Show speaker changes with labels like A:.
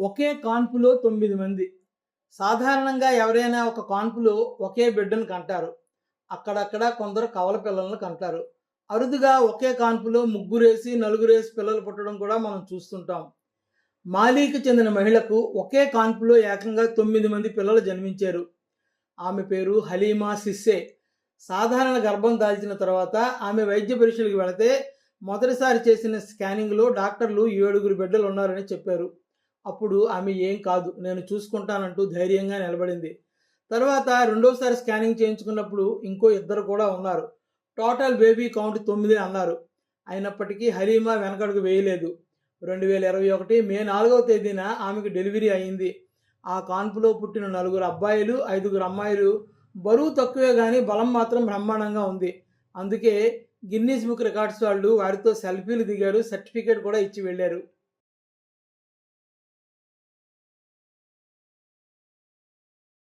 A: ఒకే కాన్పులో తొమ్మిది మంది. సాధారణంగా ఎవరైనా ఒక కాన్పులో ఒకే బిడ్డను కంటారు. అక్కడక్కడ కొందరు కవల పిల్లలను కంటారు. అరుదుగా ఒకే కాన్పులో ముగ్గురేసి నలుగురేసి పిల్లలు పుట్టడం కూడా మనం చూస్తుంటాం. మాలీకి చెందిన మహిళకు ఒకే కాన్పులో ఏకంగా తొమ్మిది మంది పిల్లలు జన్మించారు. ఆమె పేరు హలీమా సిస్సే. సాధారణ గర్భం దాల్చిన తర్వాత ఆమె వైద్య పరీక్షలకు వెళితే మొదటిసారి చేసిన స్కానింగ్లో డాక్టర్లు ఏడుగురు బిడ్డలు ఉన్నారని చెప్పారు. అప్పుడు ఆమె ఏం కాదు నేను చూసుకుంటానంటూ ధైర్యంగా నిలబడింది. తర్వాత రెండోసారి స్కానింగ్ చేయించుకున్నప్పుడు ఇంకో ఇద్దరు కూడా ఉన్నారు. టోటల్ బేబీ కౌంట్ తొమ్మిది అన్నారు. అయినప్పటికీ హలీమా వెనకడుగు వేయలేదు. రెండు వేల ఇరవై ఒకటి మే నాలుగవ తేదీన ఆమెకు డెలివరీ అయింది. ఆ కాన్పులో పుట్టిన నలుగురు అబ్బాయిలు ఐదుగురు అమ్మాయిలు బరువు తక్కువే కానీ బలం మాత్రం బ్రహ్మాండంగా ఉంది. అందుకే గిన్నీస్ బుక్ రికార్డ్స్ వాళ్ళు వారితో సెల్ఫీలు దిగారు సర్టిఫికేట్ కూడా ఇచ్చి వెళ్ళారు.